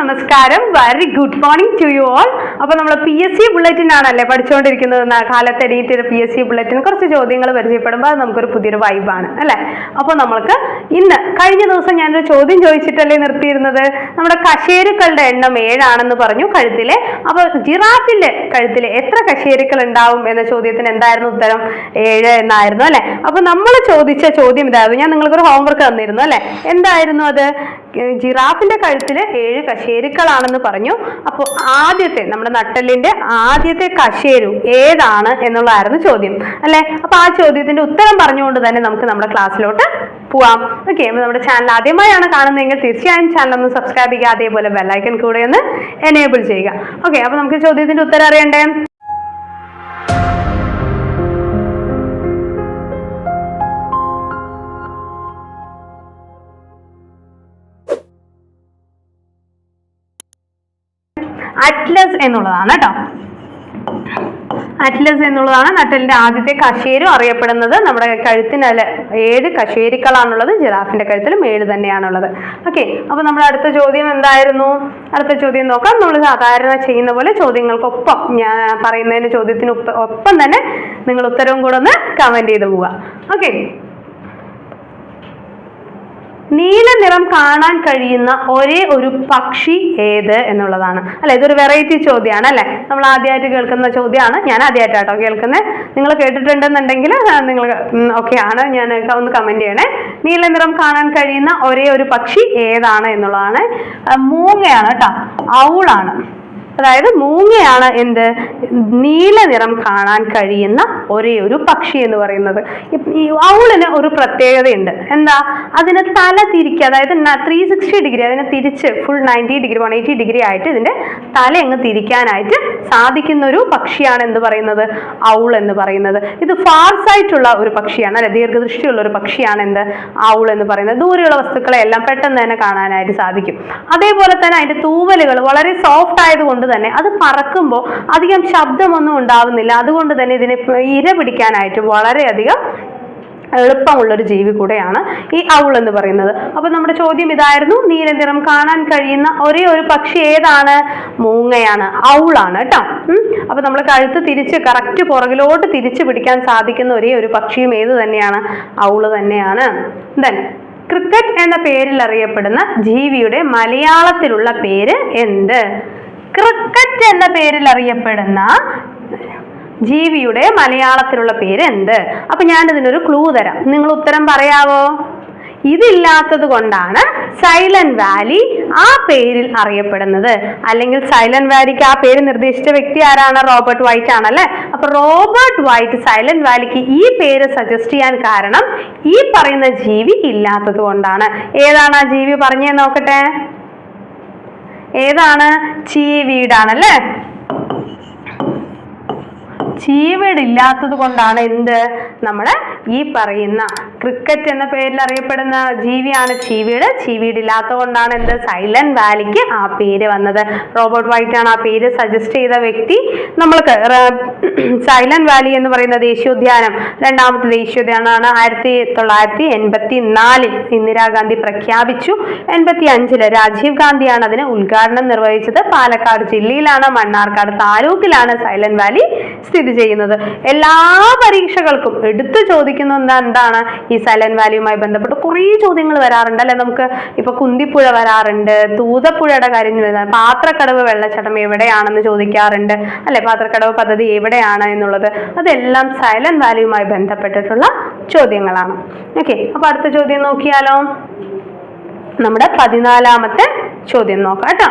നമസ്കാരം. Very good morning to you all അപ്പോൾ നമ്മൾ പി എസ് സി ബുള്ളറ്റിൻ ആണല്ലേ പഠിച്ചുകൊണ്ടിരിക്കുന്നത് കാലത്തെ എണീറ്റ് പി എസ് സി ബുള്ളറ്റിൻ കുറച്ച് ചോദ്യങ്ങൾ പരിചയപ്പെടുമ്പോൾ അത് നമുക്കൊരു പുതിയൊരു വൈബാണ് അല്ലേ? അപ്പോൾ നമ്മൾക്ക് ഇന്ന് കഴിഞ്ഞ ദിവസം ഞാനൊരു ചോദ്യം ചോദിച്ചിട്ടല്ലേ നിർത്തിയിരുന്നത്? നമ്മുടെ കശേരുക്കളുടെ എണ്ണം ഏഴാണെന്ന് പറഞ്ഞു കഴുത്തിലെ. അപ്പോൾ ജിറാഫിന്റെ കഴുത്തിലെ എത്ര കശേരുക്കൾ ഉണ്ടാവും എന്ന ചോദ്യത്തിന് എന്തായിരുന്നു ഉത്തരം? ഏഴ് എന്നായിരുന്നു അല്ലെ? അപ്പൊ നമ്മൾ ചോദിച്ച ചോദ്യം ഇതായിരുന്നു. ഞാൻ നിങ്ങൾക്കൊരു ഹോംവർക്ക് തന്നിരുന്നു അല്ലെ? എന്തായിരുന്നു അത്? ജിറാഫിന്റെ കഴുത്തിൽ ഏഴ് കശേരുക്കളാണെന്ന് പറഞ്ഞു. അപ്പോൾ ആദ്യത്തെ നമ്മുടെ നട്ടലിന്റെ ആദ്യത്തെ കശേരു ഏതാണ് എന്നുള്ളതായിരുന്നു ചോദ്യം. അല്ലെ? അപ്പൊ ആ ചോദ്യത്തിന്റെ ഉത്തരം പറഞ്ഞുകൊണ്ട് തന്നെ നമുക്ക് നമ്മുടെ ക്ലാസ്സിലോട്ട് പോവാം. ഓക്കെ അപ്പോൾ നമ്മുടെ ചാനൽ ആദ്യമായാണ് കാണുന്നതെങ്കിൽ തീർച്ചയായും ചാനൽ ഒന്ന് സബ്സ്ക്രൈബ് ചെയ്യുക അതേപോലെ ബെല്ലൈക്കൺ കൂടെ ഒന്ന് എനേബിൾ ചെയ്യുക. ഓക്കെ അപ്പൊ നമുക്ക് ചോദ്യത്തിന്റെ ഉത്തരം അറിയണ്ടേ? അറ്റ്ലസ് എന്നുള്ളതാണ് കേട്ടോ. അറ്റ്ലസ് എന്നുള്ളതാണ് നട്ടലിന്റെ ആദ്യത്തെ കശേരും അറിയപ്പെടുന്നത്. നമ്മുടെ കഴുത്തിനല്ല ഏഴ് കശേരിക്കളാണുള്ളത്. ജിറാഫിന്റെ കഴുത്തിലും ഏഴ് തന്നെയാണുള്ളത്. ഓക്കെ അപ്പൊ നമ്മുടെ അടുത്ത ചോദ്യം എന്തായിരുന്നു? അടുത്ത ചോദ്യം നോക്കാം. നമ്മൾ സാധാരണ ചെയ്യുന്ന പോലെ ചോദ്യങ്ങൾക്കൊപ്പം ഞാൻ പറയുന്നതിന് ചോദ്യത്തിന് ഒപ്പം തന്നെ നിങ്ങൾ ഉത്തരവും കൂടെ ഒന്ന് കമന്റ് ചെയ്ത് പോവുക. ഓക്കെ നീല നിറം കാണാൻ കഴിയുന്ന ഒരേ ഒരു പക്ഷി ഏത് എന്നുള്ളതാണ്. അല്ലെ? ഇതൊരു വെറൈറ്റി ചോദ്യമാണ് അല്ലെ? നമ്മൾ ആദ്യമായിട്ട് കേൾക്കുന്ന ചോദ്യമാണ് ഞാൻ ആദ്യമായിട്ടാട്ടോ കേൾക്കുന്നത് നിങ്ങൾ കേട്ടിട്ടുണ്ടെന്നുണ്ടെങ്കിൽ നിങ്ങൾ ഓക്കെ ആണ്. ഞാൻ ഒന്ന് കമന്റ് ചെയ്യണേ. നീല നിറം കാണാൻ കഴിയുന്ന ഒരേ ഒരു പക്ഷി ഏതാണ് എന്നുള്ളതാണ്. മൂങ്ങയാണ് കേട്ടോ ഔളാണ്. അതായത് മൂങ്ങയാണ് എന്ത്? നീല നിറം കാണാൻ കഴിയുന്ന ഒരേ ഒരു പക്ഷി എന്ന് പറയുന്നത്. ഈ ഔളിന് ഒരു പ്രത്യേകതയുണ്ട്. എന്താ? അതിന് തല തിരിക്കുക അതായത് ത്രീ സിക്സ്റ്റി ഡിഗ്രി അതിനെ തിരിച്ച് full ninety degree one eighty degree ആയിട്ട് ഇതിന്റെ തല അങ്ങ് തിരിക്കാനായിട്ട് സാധിക്കുന്ന ഒരു പക്ഷിയാണ് എന്ത് പറയുന്നത് ഔൾ എന്ന് പറയുന്നത്. ഇത് ഫാർസ് ആയിട്ടുള്ള ഒരു പക്ഷിയാണ് അല്ലെ? ദീർഘദൃഷ്ടിയുള്ള ഒരു പക്ഷിയാണ് എന്ത്? ഔൾ എന്ന് പറയുന്നത്. ദൂരെയുള്ള വസ്തുക്കളെ എല്ലാം പെട്ടെന്ന് തന്നെ കാണാനായിട്ട് സാധിക്കും. അതേപോലെ തന്നെ അതിന്റെ തൂവലുകൾ വളരെ സോഫ്റ്റ് ആയതുകൊണ്ട് തന്നെ അത് പറക്കുമ്പോൾ അധികം ശബ്ദമൊന്നും ഉണ്ടാവുന്നില്ല. അതുകൊണ്ട് തന്നെ ഇതിനെ ഇര പിടിക്കാനായിട്ട് വളരെയധികം എളുപ്പമുള്ള ഒരു ജീവി കൂടെയാണ് ഈ ഔൾ എന്ന് പറയുന്നത്. അപ്പൊ നമ്മുടെ ചോദ്യം ഇതായിരുന്നു നീലനിറം കാണാൻ കഴിയുന്ന ഒരേ ഒരു പക്ഷി ഏതാണ്? മൂങ്ങയാണ് ഔളാണ് കേട്ടോ അപ്പോൾ അപ്പൊ നമ്മൾ കഴുത്ത് തിരിച്ച് കറക്റ്റ് പുറകിലോട്ട് തിരിച്ചു പിടിക്കാൻ സാധിക്കുന്ന ഒരേ ഒരു പക്ഷിയും ഏത് തന്നെയാണ്? ഔൾ തന്നെയാണ്. ദെൻ ക്രിക്കറ്റ് എന്ന പേരിൽ അറിയപ്പെടുന്ന ജീവിയുടെ മലയാളത്തിലുള്ള പേര് എന്ത്? ക്രിക്കറ്റ് എന്ന പേരിൽ അറിയപ്പെടുന്ന ജീവിയുടെ മലയാളത്തിലുള്ള പേര് എന്ത് അപ്പൊ ഞാൻ ഇതിനൊരു ക്ലൂ തരാം. നിങ്ങൾ ഉത്തരം പറയാവോ? ഇതില്ലാത്തത് കൊണ്ടാണ് സൈലന്റ് വാലി ആ പേരിൽ അറിയപ്പെടുന്നത്. അല്ലെങ്കിൽ സൈലന്റ് വാലിക്ക് ആ പേര് നിർദ്ദേശിച്ച വ്യക്തി ആരാണ്? റോബർട്ട് വൈറ്റ് ആണല്ലേ? അപ്പൊ റോബർട്ട് വൈറ്റ് സൈലന്റ് വാലിക്ക് ഈ പേര് സജസ്റ്റ് ചെയ്യാൻ കാരണം ഈ പറയുന്ന ജീവി ഇല്ലാത്തത് കൊണ്ടാണ്. ഏതാണ് ആ ജീവി പറഞ്ഞേ നോക്കട്ടെ? ഏതാണ്? ചീവീടാണല്ലേ? ചീവീട് ഇല്ലാത്തത് കൊണ്ടാണ് എന്ത്? നമ്മുടെ ഈ പറയുന്ന ക്രിക്കറ്റ് എന്ന പേരിൽ അറിയപ്പെടുന്ന ജീവിയാണ് ചീവീട്. ചീവീട് ഇല്ലാത്തത് കൊണ്ടാണ് എന്ത്? സൈലന്റ് വാലിക്ക് ആ പേര് വന്നത്. റോബർട്ട് വൈറ്റ് ആണ് ആ പേര് സജസ്റ്റ് ചെയ്ത വ്യക്തി. നമ്മൾക്ക് സൈലന്റ് വാലി എന്ന് പറയുന്ന ദേശീയോദ്യാനം രണ്ടാമത്തെ ദേശീയോദ്യാനമാണ് ആയിരത്തി തൊള്ളായിരത്തി എൺപത്തി നാലിൽ ഇന്ദിരാഗാന്ധി പ്രഖ്യാപിച്ചു. എൺപത്തി അഞ്ചിൽ രാജീവ് ഗാന്ധിയാണ് അതിന് ഉദ്ഘാടനം നിർവഹിച്ചത്. പാലക്കാട് ജില്ലയിലാണ് മണ്ണാർക്കാട് താലൂക്കിലാണ് സൈലന്റ് വാലി സ്ഥിതി ചെയ്യുന്നത്. എല്ലാ പരീക്ഷകൾക്കും എടുത്തു ചോദിക്കുന്ന എന്താണ് ഈ സൈലന്റ് വാലിയുമായി ബന്ധപ്പെട്ട് കുറേ ചോദ്യങ്ങൾ വരാറുണ്ട് അല്ലെ? നമുക്ക് ഇപ്പൊ കുന്തിപ്പുഴ വരാറുണ്ട് തൂതപ്പുഴയുടെ കാര്യം വരുന്നത് പാത്രക്കടവ് വെള്ളച്ചാട്ടം എവിടെയാണെന്ന് ചോദിക്കാറുണ്ട് അല്ലെ? പാത്രക്കടവ് പദ്ധതി എവിടെയാണ് എന്നുള്ളത്. അതെല്ലാം സൈലന്റ് വാലിയുമായി ബന്ധപ്പെട്ടിട്ടുള്ള ചോദ്യങ്ങളാണ്. ഓക്കെ അപ്പൊ അടുത്ത ചോദ്യം നോക്കിയാലോ? നമ്മുടെ പതിനാലാമത്തെ ചോദ്യം നോക്കാം കേട്ടോ.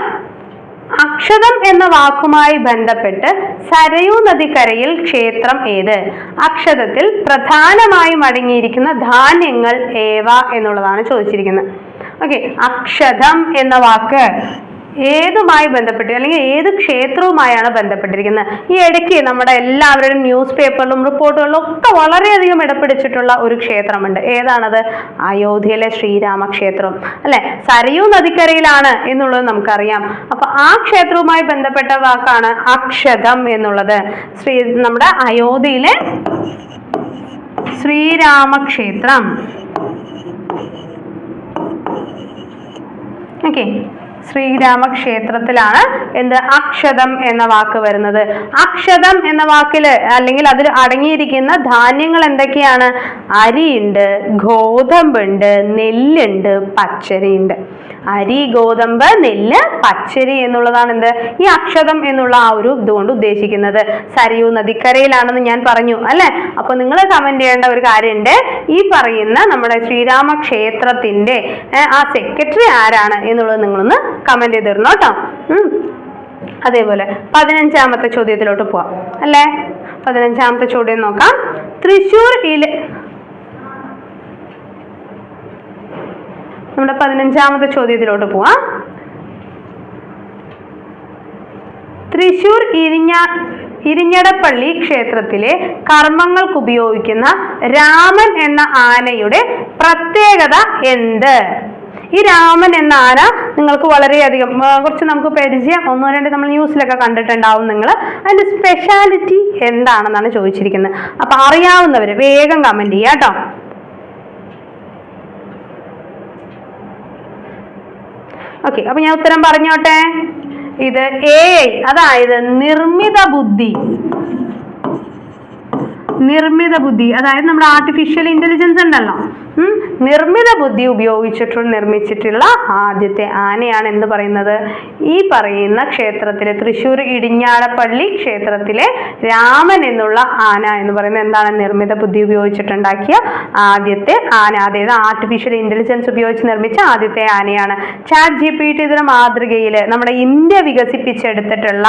അക്ഷതം എന്ന വാക്കുമായി ബന്ധപ്പെട്ട് സരയൂ നദിക്കരയിൽ ക്ഷേത്രം ഏത്? അക്ഷതത്തിൽ പ്രധാനമായും അടങ്ങിയിരിക്കുന്ന ധാന്യങ്ങൾ ഏവ എന്നുള്ളതാണ് ചോദിച്ചിരിക്കുന്നത്. ഓക്കെ അക്ഷതം എന്ന വാക്ക് ഏതുമായി ബന്ധപ്പെട്ട് അല്ലെങ്കിൽ ഏത് ക്ഷേത്രവുമായാണ് ബന്ധപ്പെട്ടിരിക്കുന്നത്? ഈ ഇടയ്ക്ക് നമ്മുടെ എല്ലാവരുടെയും ന്യൂസ് പേപ്പറിലും റിപ്പോർട്ടുകളിലും ഒക്കെ വളരെയധികം ഇടപിടിച്ചിട്ടുള്ള ഒരു ക്ഷേത്രമുണ്ട്. ഏതാണത്? അയോധ്യയിലെ ശ്രീരാമക്ഷേത്രം. അല്ലെ? സരയൂ നദിക്കരയിലാണ് എന്നുള്ളത് നമുക്കറിയാം. അപ്പൊ ആ ക്ഷേത്രവുമായി ബന്ധപ്പെട്ട വാക്കാണ് അക്ഷതം എന്നുള്ളത്. ശ്രീ നമ്മുടെ അയോധ്യയിലെ ശ്രീരാമക്ഷേത്രം. ഓക്കെ. ശ്രീരാമ ക്ഷേത്രത്തിലാണ് എന്ത് അക്ഷതം എന്ന വാക്ക് വരുന്നത്. അക്ഷതം എന്ന വാക്കിൽ അല്ലെങ്കിൽ അതിൽ അടങ്ങിയിരിക്കുന്ന ധാന്യങ്ങൾ എന്തൊക്കെയാണ്? അരിയുണ്ട് ഗോതമ്പുണ്ട് നെല്ലുണ്ട് പച്ചരിയുണ്ട്. അരി ഗോതമ്പ് നെല്ല് പച്ചരി എന്നുള്ളതാണ് എന്ത്? ഈ അക്ഷതം എന്നുള്ള ആ ഒരു ഇതുകൊണ്ട് ഉദ്ദേശിക്കുന്നത്. സരയൂ നദിക്കരയിലാണെന്ന് ഞാൻ പറഞ്ഞു അല്ലെ? അപ്പൊ നിങ്ങൾ കമന്റ് ചെയ്യേണ്ട ഒരു കാര്യമുണ്ട്. ഈ പറയുന്ന നമ്മുടെ ശ്രീരാമ ക്ഷേത്രത്തിന്റെ ആ സെക്രട്ടറി ആരാണ് എന്നുള്ളത് നിങ്ങളൊന്ന് കമന്റ് ചെയ്തിരുന്നു കേട്ടോ. അതേപോലെ പതിനഞ്ചാമത്തെ ചോദ്യത്തിലോട്ട് പോവാം അല്ലേ? പതിനഞ്ചാമത്തെ ചോദ്യം നോക്കാം. തൃശൂർ നമ്മുടെ പതിനഞ്ചാമത്തെ ചോദ്യത്തിലോട്ട് പോവാം. തൃശൂർ ഇരിഞ്ഞ ഇരിഞ്ഞടപ്പള്ളി ക്ഷേത്രത്തിലെ കർമ്മങ്ങൾക്ക് ഉപയോഗിക്കുന്ന രാമൻ എന്ന ആനയുടെ പ്രത്യേകത എന്ത്? ഈ രാമൻ എന്ന ആന നിങ്ങൾക്ക് വളരെയധികം കുറച്ച് നമുക്ക് പരിചയം ഒന്നോ രണ്ടോ നമ്മൾ ന്യൂസിലൊക്കെ കണ്ടിട്ടുണ്ടാവും നിങ്ങൾ അതിന്റെ സ്പെഷ്യാലിറ്റി എന്താണെന്നാണ് ചോദിച്ചിരിക്കുന്നത്. അപ്പം അറിയാവുന്നവർ വേഗം കമന്റ് ചെയ്യാം കേട്ടോ. ഓക്കെ അപ്പൊ ഞാൻ ഉത്തരം പറഞ്ഞോട്ടെ? ഇത് എ അതായത് നിർമ്മിത ബുദ്ധി. നിർമ്മിത ബുദ്ധി അതായത് നമ്മുടെ ആർട്ടിഫിഷ്യൽ ഇന്റലിജൻസ് ഉണ്ടല്ലോ. നിർമ്മിത ബുദ്ധി ഉപയോഗിച്ചിട്ട് നിർമ്മിച്ചിട്ടുള്ള ആദ്യത്തെ ആനയാണ് എന്ന് പറയുന്നത്? ഈ പറയുന്ന ക്ഷേത്രത്തിലെ തൃശ്ശൂർ ഇടിഞ്ഞാളപ്പള്ളി ക്ഷേത്രത്തിലെ രാമൻ എന്നുള്ള ആന എന്ന് പറയുന്നത് എന്താണ്? നിർമ്മിത ബുദ്ധി ഉപയോഗിച്ചിട്ടുണ്ടാക്കിയ ആദ്യത്തെ ആന അതായത് ആർട്ടിഫിഷ്യൽ ഇന്റലിജൻസ് ഉപയോഗിച്ച് നിർമ്മിച്ച ആദ്യത്തെ ആനയാണ്. ചാറ്റ് ജി പി ടി ഇതിന്റെ മാതൃകയിൽ നമ്മുടെ ഇന്ത്യ വികസിപ്പിച്ചെടുത്തിട്ടുള്ള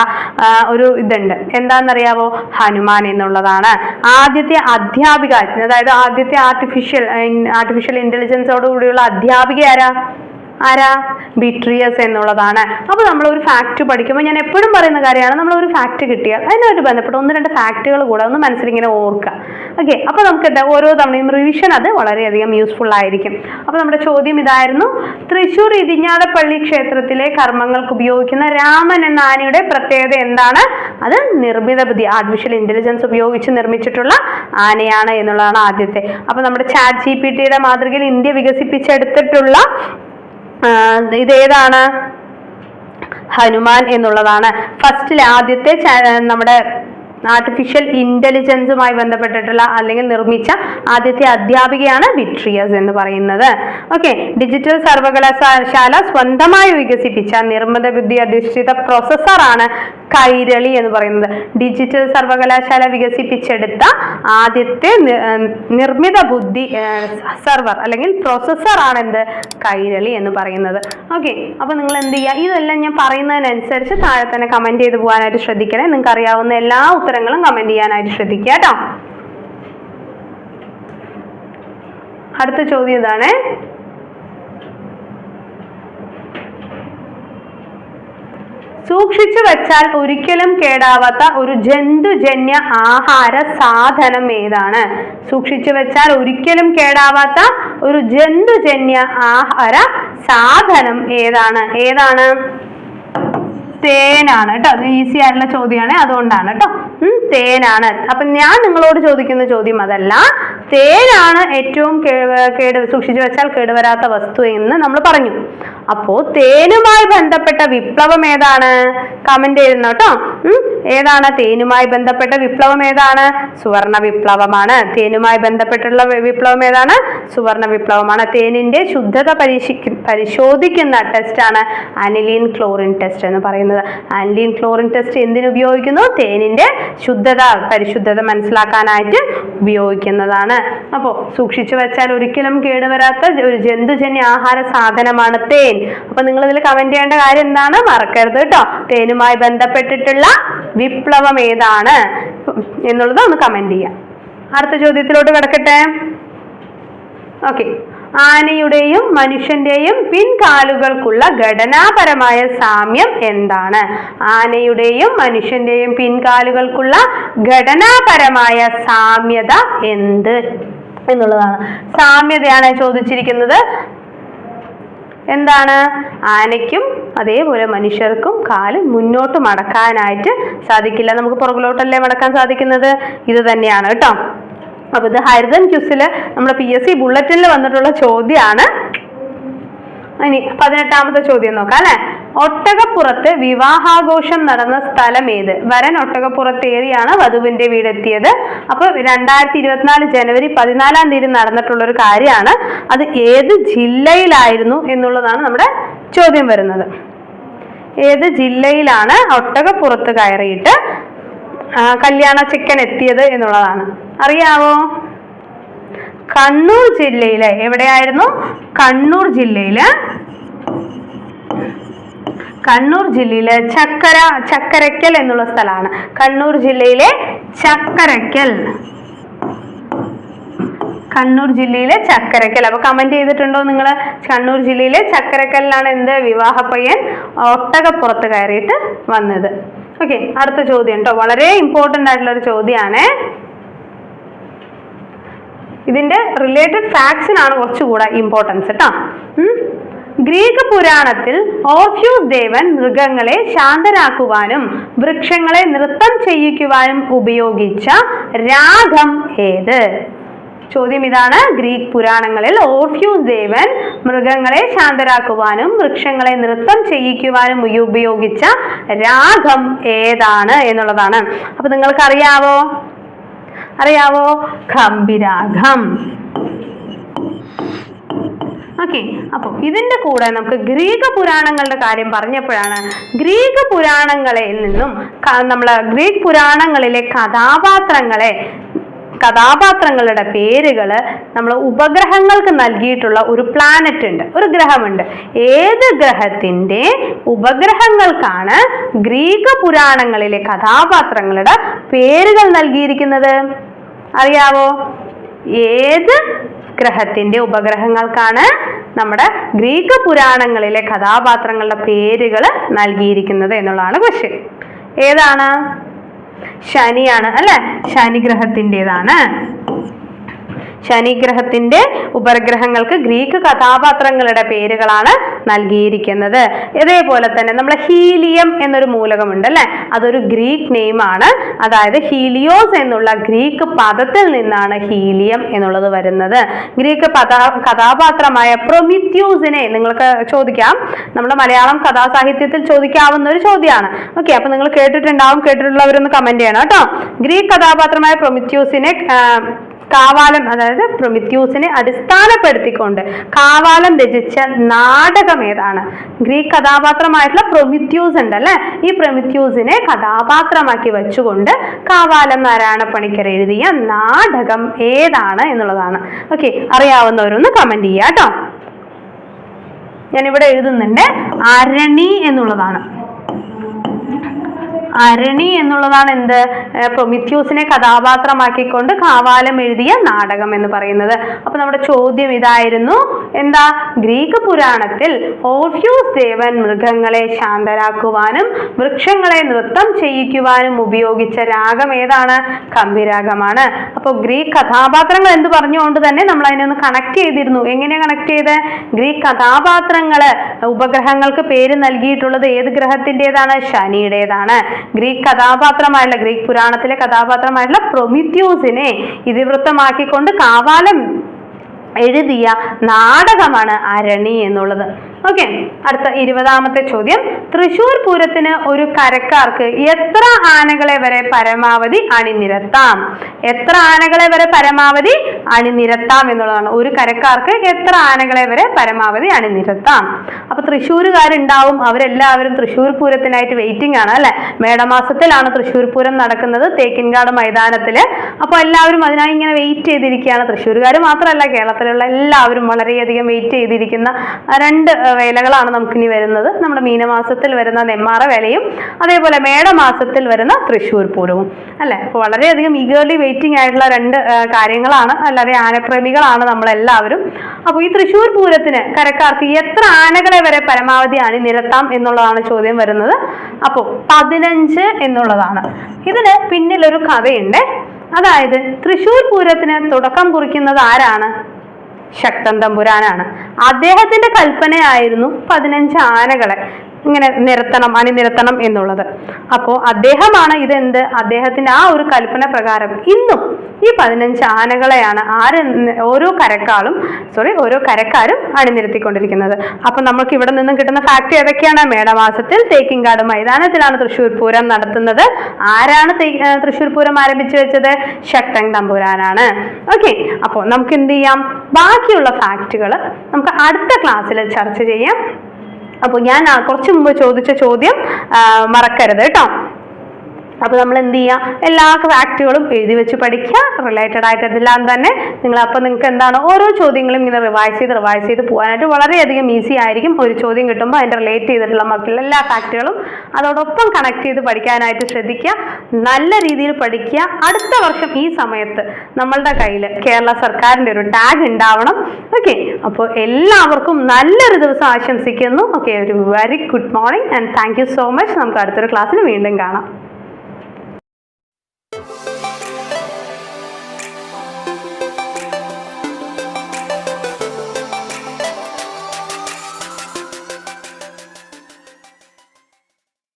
ഒരു ഇതുണ്ട്. എന്താണെന്നറിയാവോ? ഹനുമാൻ എന്നുള്ളതാണ്. ആദ്യത്തെ അധ്യാപിക അതായത് ആദ്യത്തെ ആർട്ടിഫിഷ്യൽ ആർട്ടിഫിഷ്യൽ ഇന്റലിജൻസോട് കൂടിയുള്ള അധ്യാപിക ആരാ? ആരാ? ബിട്രിയസ് എന്നുള്ളതാണ്. അപ്പോൾ നമ്മൾ ഒരു ഫാക്ട് പഠിക്കുമ്പോൾ ഞാൻ എപ്പോഴും പറയുന്ന കാര്യമാണ് നമ്മൾ ഒരു ഫാക്ട് കിട്ടിയാൽ അതിനായിട്ട് ബന്ധപ്പെട്ട് ഒന്ന് രണ്ട് ഫാക്റ്റുകൾ കൂടെ ഒന്ന് മനസ്സിലിങ്ങനെ ഓർക്കുക. ഓക്കെ അപ്പോൾ നമുക്ക് എന്താ ഓരോ തവണയും റിവിഷൻ അത് വളരെയധികം യൂസ്ഫുൾ ആയിരിക്കും. അപ്പോൾ നമ്മുടെ ചോദ്യം ഇതായിരുന്നു. തൃശ്ശൂർ ഇരിഞ്ഞാടപ്പള്ളി ക്ഷേത്രത്തിലെ കർമ്മങ്ങൾക്ക് ഉപയോഗിക്കുന്ന രാമൻ എന്ന ആനയുടെ പ്രത്യേകത എന്താണ്? അത് നിർമ്മിത ബുദ്ധി ആർട്ടിഫിഷ്യൽ ഇന്റലിജൻസ് ഉപയോഗിച്ച് നിർമ്മിച്ചിട്ടുള്ള ആനയാണ് എന്നുള്ളതാണ് ആദ്യത്തെ. അപ്പോൾ നമ്മുടെ ചാറ്റ് ജി പി ടിയുടെ മാതൃകയിൽ ഇന്ത്യ വികസിപ്പിച്ചെടുത്തിട്ടുള്ള ഇതേതാണ് ഹനുമാൻ എന്നുള്ളതാണ്. ഫസ്റ്റിൽ ആദ്യത്തെ നമ്മുടെ ആർട്ടിഫിഷ്യൽ ഇന്റലിജൻസുമായി ബന്ധപ്പെട്ടിട്ടുള്ള അല്ലെങ്കിൽ നിർമ്മിച്ച ആദ്യത്തെ അധ്യാപികയാണ് വിട്രിയസ് എന്ന് പറയുന്നത്. ഓക്കെ ഡിജിറ്റൽ സർവകലാശാല സ്വന്തമായി വികസിപ്പിച്ച നിർമ്മിത ബുദ്ധി അധിഷ്ഠിത പ്രൊസസ്സറാണ് കൈരളി എന്ന് പറയുന്നത്. ഡിജിറ്റൽ സർവകലാശാല വികസിപ്പിച്ചെടുത്ത ആദ്യത്തെ നിർമ്മിത ബുദ്ധി സെർവർ അല്ലെങ്കിൽ പ്രൊസസ്സറാണ് എന്ത്? കൈരളി എന്ന് പറയുന്നത്. ഓക്കെ അപ്പോൾ നിങ്ങൾ എന്ത് ചെയ്യുക? ഇതെല്ലാം ഞാൻ പറയുന്നതിനനുസരിച്ച് താഴെ തന്നെ കമന്റ് ചെയ്ത് പോകാനായിട്ട് ശ്രദ്ധിക്കണേ. നിങ്ങൾക്ക് അറിയാവുന്ന എല്ലാ ഉത്തരങ്ങളും കമന്റ് ചെയ്യാനായിട്ട് ശ്രദ്ധിക്കുക കേട്ടോ. അടുത്ത ചോദ്യം ഇതാണ് സൂക്ഷിച്ചു വെച്ചാൽ ഒരിക്കലും കേടാവാത്ത ഒരു ജന്തുജന്യ ആഹാര സാധനം ഏതാണ്? സൂക്ഷിച്ചു വെച്ചാൽ ഒരിക്കലും കേടാവാത്ത ഒരു ജന്തുജന്യ ആഹാര സാധനം ഏതാണ്? ഏതാണ്? തേനാണ് കേട്ടോ. അത് ഈസി ആയിട്ടുള്ള ചോദ്യമാണ്. അതുകൊണ്ടാണ് കേട്ടോ. തേനാണ്. അപ്പൊ ഞാൻ നിങ്ങളോട് ചോദിക്കുന്ന ചോദ്യം അതല്ല. തേനാണ് ഏറ്റവും കേട് സൂക്ഷിച്ചു വെച്ചാൽ കേടുവരാത്ത വസ്തു എന്ന് നമ്മൾ പറഞ്ഞു. അപ്പോ തേനുമായി ബന്ധപ്പെട്ട വിപ്ലവം ഏതാണ്? കമന്റ് ചെയ്യുന്നു കേട്ടോ. ഏതാണ്? തേനുമായി ബന്ധപ്പെട്ട വിപ്ലവം ഏതാണ്? സുവർണ വിപ്ലവമാണ്. തേനുമായി ബന്ധപ്പെട്ടുള്ള വിപ്ലവം ഏതാണ്? സുവർണ വിപ്ലവമാണ്. തേനിന്റെ ശുദ്ധത പരീക്ഷിക്ക പരിശോധിക്കുന്ന ടെസ്റ്റാണ് അനിലീൻ ക്ലോറിൻ ടെസ്റ്റ് എന്ന് പറയുന്നത്. അനിലീൻ ക്ലോറിൻ ടെസ്റ്റ് എന്തിനു ഉപയോഗിക്കുന്നു? തേനിന്റെ ശുദ്ധത പരിശുദ്ധത മനസ്സിലാക്കാനായിട്ട് ഉപയോഗിക്കുന്നതാണ്. അപ്പോൾ സൂക്ഷിച്ചു വെച്ചാൽ ഒരിക്കലും കേടുവരാത്ത ഒരു ജന്തുജന്യ ആഹാര സാധനമാണ് തേൻ. അപ്പൊ നിങ്ങൾ ഇതിൽ കമന്റ് ചെയ്യേണ്ട കാര്യം എന്താണ്? മറക്കരുത് കേട്ടോ. തേനുമായി ബന്ധപ്പെട്ടിട്ടുള്ള വിപ്ലവം ഏതാണ്? എന്നുള്ളത് ഒന്ന് കമന്റ് ചെയ്യാം. അടുത്ത ചോദ്യത്തിലോട്ട് കിടക്കട്ടെ. ഓക്കെ ആനയുടെയും മനുഷ്യന്റെയും പിൻകാലുകൾക്കുള്ള ഘടനാപരമായ സാമ്യം എന്താണ്? ആനയുടെയും മനുഷ്യന്റെയും പിൻകാലുകൾക്കുള്ള ഘടനാപരമായ സാമ്യത എന്ത് എന്നുള്ളതാണ്. സാമ്യതയാണ് ചോദിച്ചിരിക്കുന്നത്. എന്താണ്? ആനയ്ക്കും അതേപോലെ മനുഷ്യർക്കും കാൽ മുന്നോട്ട് മടക്കാനായിട്ട് സാധിക്കില്ല. നമുക്ക് പുറകിലോട്ടല്ലേ മടക്കാൻ സാധിക്കുന്നത്? ഇത് തന്നെയാണ് കേട്ടോ. അപ്പൊ ഇത് ഹരിതം ക്യുസിൽ നമ്മുടെ പി എസ് സി ബുള്ളറ്റിനിൽ വന്നിട്ടുള്ള ചോദ്യമാണ് ഇനി പതിനെട്ടാമത്തെ ചോദ്യം നോക്കാം അല്ലെ? ഒട്ടകപ്പുറത്ത് വിവാഹാഘോഷം നടന്ന സ്ഥലം ഏത്? വരൻ ഒട്ടകപ്പുറത്തേറിയാണ് വധുവിന്റെ വീടെത്തിയത്. അപ്പൊ രണ്ടായിരത്തി ഇരുപത്തിനാല് ജനുവരി പതിനാലാം തീയതി നടന്നിട്ടുള്ള ഒരു കാര്യമാണ്. അത് ഏത് ജില്ലയിലായിരുന്നു എന്നുള്ളതാണ് നമ്മുടെ ചോദ്യം വരുന്നത്. ഏത് ജില്ലയിലാണ് ഒട്ടകപ്പുറത്ത് കയറിയിട്ട് കല്യാണ ചിക്കൻ എത്തിയത് എന്നുള്ളതാണ്. അറിയാവോ? കണ്ണൂർ ജില്ലയിലെ എവിടെയായിരുന്നു? കണ്ണൂർ ജില്ലയിൽ കണ്ണൂർ ജില്ലയിലെ ചക്കര ചക്കരക്കൽ എന്നുള്ള സ്ഥലമാണ്. കണ്ണൂർ ജില്ലയിലെ ചക്കരക്കൽ കണ്ണൂർ ജില്ലയിലെ ചക്കരക്കൽ അപ്പൊ കമന്റ് ചെയ്തിട്ടുണ്ടോ നിങ്ങൾ കണ്ണൂർ ജില്ലയിലെ ചക്കരക്കലിലാണ് എന്ത്? വിവാഹ പയ്യൻ ഒട്ടകപ്പുറത്ത് കയറിയിട്ട് വന്നത്. ഓക്കെ അടുത്ത ചോദ്യം കേട്ടോ വളരെ ഇമ്പോർട്ടന്റ് ആയിട്ടുള്ള ഒരു ചോദ്യമാണ് ഇതിന്റെ റിലേറ്റഡ് ഫാക്ട്സിനാണ് കുറച്ചുകൂടെ ഇമ്പോർട്ടൻസ് കേട്ടോ ഗ്രീക്ക് പുരാണത്തിൽ ഓർഫ്യൂസ് ദേവൻ മൃഗങ്ങളെ ശാന്തരാക്കുവാനും വൃക്ഷങ്ങളെ നൃത്തം ചെയ്യിക്കുവാനും ഉപയോഗിച്ച രാഗം ഏത്? ചോദ്യം ഇതാണ്. ഗ്രീക്ക് പുരാണങ്ങളിൽ ഓർഫ്യൂസ് ദേവൻ മൃഗങ്ങളെ ശാന്തരാക്കുവാനും വൃക്ഷങ്ങളെ നൃത്തം ചെയ്യിക്കുവാനും ഉപയോഗിച്ച രാഗം ഏതാണ് എന്നുള്ളതാണ്. അപ്പൊ നിങ്ങൾക്ക് അറിയാവോ? അറിയാവോ ഖംബിരാഗം ഓക്കെ അപ്പോൾ ഇതിന്റെ കൂടെ നമുക്ക് ഗ്രീക്ക് പുരാണങ്ങളുടെ കാര്യം പറഞ്ഞപ്പോഴാണ് ഗ്രീക്ക് പുരാണങ്ങളിൽ നിന്നും നമ്മൾ ഗ്രീക്ക് പുരാണങ്ങളിലെ കഥാപാത്രങ്ങളെ കഥാപാത്രങ്ങളുടെ പേരുകൾ നമ്മൾ ഉപഗ്രഹങ്ങൾക്ക് നൽകിയിട്ടുള്ള ഒരു പ്ലാനറ്റ് ഉണ്ട് ഒരു ഗ്രഹമുണ്ട്. ഏത് ഗ്രഹത്തിന്റെ ഉപഗ്രഹങ്ങൾക്കാണ് ഗ്രീക്ക് പുരാണങ്ങളിലെ കഥാപാത്രങ്ങളുടെ പേരുകൾ നൽകിയിരിക്കുന്നത്? അറിയാവോ? ഏത് ഗ്രഹത്തിന്റെ ഉപഗ്രഹങ്ങൾക്കാണ് നമ്മുടെ ഗ്രീക്ക് പുരാണങ്ങളിലെ കഥാപാത്രങ്ങളുടെ പേരുകൾ നൽകിയിരിക്കുന്നത് എന്നുള്ളതാണ് ക്വസ്റ്റ്യൻ ഏതാണ്? ശനിയാണ് അല്ലെ? ശനി ഗ്രഹത്തിന്റെതാണ് ശനിഗ്രഹത്തിന്റെ ഉപഗ്രഹങ്ങൾക്ക് ഗ്രീക്ക് കഥാപാത്രങ്ങളുടെ പേരുകളാണ് നൽകിയിരിക്കുന്നത്. ഇതേപോലെ തന്നെ നമ്മൾ ഹീലിയം എന്നൊരു മൂലകമുണ്ട് അല്ലെ അതൊരു ഗ്രീക്ക് നെയിമാണ്. അതായത് ഹീലിയോസ് എന്നുള്ള ഗ്രീക്ക് പദത്തിൽ നിന്നാണ് ഹീലിയം എന്നുള്ളത് വരുന്നത്. ഗ്രീക്ക് പദ കഥാപാത്രമായ പ്രൊമിത്യൂസിനെ നിങ്ങൾക്ക് ചോദിക്കാം. നമ്മുടെ മലയാളം കഥാസാഹിത്യത്തിൽ ചോദിക്കാവുന്ന ഒരു ചോദ്യമാണ്. ഓക്കെ അപ്പൊ നിങ്ങൾ കേട്ടിട്ടുണ്ടാവും കേട്ടിട്ടുള്ളവരൊന്ന് കമന്റ് ചെയ്യണം കേട്ടോ. ഗ്രീക്ക് കഥാപാത്രമായ പ്രൊമിത്യൂസിനെ കാവാലം അതായത് പ്രൊമിത്യൂസിനെ അടിസ്ഥാനപ്പെടുത്തിക്കൊണ്ട് കാവാലം രചിച്ച നാടകം ഏതാണ്? ഗ്രീക്ക് കഥാപാത്രമായിട്ടുള്ള പ്രൊമിത്യൂസ് ഉണ്ട് അല്ലെ ഈ പ്രൊമിത്യൂസിനെ കഥാപാത്രമാക്കി വെച്ചുകൊണ്ട് കാവാലം നാരായണ പണിക്കർ എഴുതിയ നാടകം ഏതാണ് എന്നുള്ളതാണ്. ഓക്കെ അറിയാവുന്നവരൊന്ന് കമന്റ് ചെയ്യാം കേട്ടോ ഞാനിവിടെ എഴുതുന്നുണ്ട് അരണി എന്നുള്ളതാണ്. അരണി എന്നുള്ളതാണ് എന്ത്? പ്രൊമിത്യൂസിനെ കഥാപാത്രമാക്കിക്കൊണ്ട് കാവാലം എഴുതിയ നാടകം എന്ന് പറയുന്നത്. അപ്പൊ നമ്മുടെ ചോദ്യം ഇതായിരുന്നു. എന്താ? ഗ്രീക്ക് പുരാണത്തിൽ ഓർഫ്യൂസ് ദേവൻ മൃഗങ്ങളെ ശാന്തരാക്കുവാനും വൃക്ഷങ്ങളെ നൃത്തം ചെയ്യിക്കുവാനും ഉപയോഗിച്ച രാഗം ഏതാണ്? കമ്പിരാഗമാണ്. അപ്പോൾ ഗ്രീക്ക് കഥാപാത്രങ്ങൾ എന്ന് പറഞ്ഞുകൊണ്ട് തന്നെ നമ്മൾ അതിനെ ഒന്ന് കണക്ട് ചെയ്തിരുന്നു. എങ്ങനെയാ കണക്ട് ചെയ്ത്? ഗ്രീക്ക് കഥാപാത്രങ്ങൾ ഉപഗ്രഹങ്ങൾക്ക് പേര് നൽകിയിട്ടുള്ളത് ഏത് ഗ്രഹത്തിന്റെതാണ്? ശനിയുടേതാണ് ഗ്രീക്ക് കഥാപാത്രമായിട്ടുള്ള ഗ്രീക്ക് പുരാണത്തിലെ കഥാപാത്രമായിട്ടുള്ള പ്രൊമിത്യൂസിനെ ഇതിവൃത്തമാക്കിക്കൊണ്ട് കാവാലം എഴുതിയ നാടകമാണ് അരണി എന്നുള്ളത്. ഓക്കെ അടുത്ത ഇരുപതാമത്തെ ചോദ്യം. തൃശൂർ പൂരത്തിന് ഒരു കരക്കാർക്ക് എത്ര ആനകളെ വരെ പരമാവധി അണിനിരത്താം? എത്ര ആനകളെ വരെ പരമാവധി അണിനിരത്താം എന്നുള്ളതാണ്. ഒരു കരക്കാർക്ക് എത്ര ആനകളെ വരെ പരമാവധി അണിനിരത്താം? അപ്പൊ തൃശ്ശൂരുകാരുണ്ടാവും അവരെല്ലാവരും തൃശ്ശൂർ പൂരത്തിനായിട്ട് വെയിറ്റിംഗ് ആണ് അല്ലെ? മേടമാസത്തിലാണ് തൃശ്ശൂർ പൂരം നടക്കുന്നത്. തേക്കിൻകാട് മൈതാനത്തിൽ. അപ്പോൾ എല്ലാവരും അതിനായി ഇങ്ങനെ വെയിറ്റ് ചെയ്തിരിക്കുകയാണ്. തൃശ്ശൂരുകാർ മാത്രമല്ല കേരളത്തിലുള്ള എല്ലാവരും വളരെയധികം വെയിറ്റ് ചെയ്തിരിക്കുന്ന രണ്ട് വേലകളാണ് നമുക്കിനി വരുന്നത്. നമ്മുടെ മീനമാസത്തിൽ വരുന്ന നെമ്മാറ വേലയും അതേപോലെ മേടമാസത്തിൽ വരുന്ന തൃശ്ശൂർ പൂരവും. അല്ലേ? അപ്പോൾ വളരെയധികം ഈഗേർലി വെയിറ്റിംഗ് ആയിട്ടുള്ള രണ്ട് കാര്യങ്ങളാണ്. അല്ലാതെ ആനപ്രേമികളാണ് നമ്മളെല്ലാവരും. അപ്പോൾ ഈ തൃശ്ശൂർ പൂരത്തിന് കരക്കാർക്ക് എത്ര ആനകളെ വരെ പരമാവധി അണിനിരത്താം എന്നുള്ളതാണ് ചോദ്യം വരുന്നത്. അപ്പോൾ പതിനഞ്ച് എന്നുള്ളതാണ്. ഇതിന് പിന്നിലൊരു കഥയുണ്ട്. അതായത് തൃശ്ശൂർ പൂരത്തിന് തുടക്കം കുറിക്കുന്നത് ആരാണ്? ശക്തൻ തമ്പുരാനാണ്. അദ്ദേഹത്തിന്റെ കൽപ്പനയായിരുന്നു പതിനഞ്ച് ആനകളെ. ഇങ്ങനെ നിരത്തണം അണിനിരത്തണം എന്നുള്ളത്. അപ്പോൾ അദ്ദേഹമാണ് ഇതെന്ത്? അദ്ദേഹത്തിന്റെ ആ ഒരു കൽപ്പന പ്രകാരം ഇന്നും ഈ പതിനഞ്ച് ആനകളെയാണ് ആര് ഓരോ കരക്കാളും സോറി ഓരോ കരക്കാരും അണിനിരത്തിക്കൊണ്ടിരിക്കുന്നത്. അപ്പൊ നമുക്ക് ഇവിടെ നിന്നും കിട്ടുന്ന ഫാക്ട് ഏതൊക്കെയാണ്? മേടമാസത്തിൽ തേക്കിങ്കാട് മൈതാനത്തിലാണ് തൃശ്ശൂർ പൂരം നടത്തുന്നത്. ആരാണ് തൃശ്ശൂർ പൂരം ആരംഭിച്ചു വെച്ചത്? ശക്തൻ തമ്പുരാനാണ്. ഓക്കെ അപ്പോൾ നമുക്ക് എന്ത് ചെയ്യാം? ബാക്കിയുള്ള ഫാക്റ്റുകൾ നമുക്ക് അടുത്ത ക്ലാസ്സിൽ ചർച്ച ചെയ്യാം. അപ്പോൾ ഞാൻ കുറച്ചു മുമ്പ് ചോദിച്ച ചോദ്യം മറക്കരുത് കേട്ടോ. അപ്പോൾ നമ്മൾ എന്ത് ചെയ്യുക എല്ലാ ഫാക്റ്റുകളും എഴുതി വെച്ച് പഠിക്കുക. റിലേറ്റഡ് ആയിട്ട് എല്ലാം തന്നെ നിങ്ങൾ അപ്പോൾ നിങ്ങൾക്ക് എന്താണ്? ഓരോ ചോദ്യങ്ങളും ഇങ്ങനെ റിവൈസ് ചെയ്ത് റിവൈസ് ചെയ്ത് പോകാനായിട്ട് വളരെയധികം ഈസി ആയിരിക്കും. ഒരു ചോദ്യം കിട്ടുമ്പോൾ അതിന്റെ റിലേറ്റ് ചെയ്തിട്ടുള്ള മറ്റുള്ള എല്ലാ ഫാക്റ്റുകളും അതോടൊപ്പം കണക്ട് ചെയ്ത് പഠിക്കാനായിട്ട് ശ്രദ്ധിക്കുക. നല്ല രീതിയിൽ പഠിക്കുക. അടുത്ത വർഷം ഈ സമയത്ത് നമ്മളുടെ കയ്യിൽ കേരള സർക്കാരിന്റെ ഒരു ടാഗ് ഉണ്ടാവണം. ഓക്കെ അപ്പോൾ എല്ലാവർക്കും നല്ലൊരു ദിവസം ആശംസിക്കുന്നു. ഓക്കെ ഒരു very good morning and thank you so much നമുക്ക് അടുത്തൊരു ക്ലാസ്സിൽ വീണ്ടും കാണാം.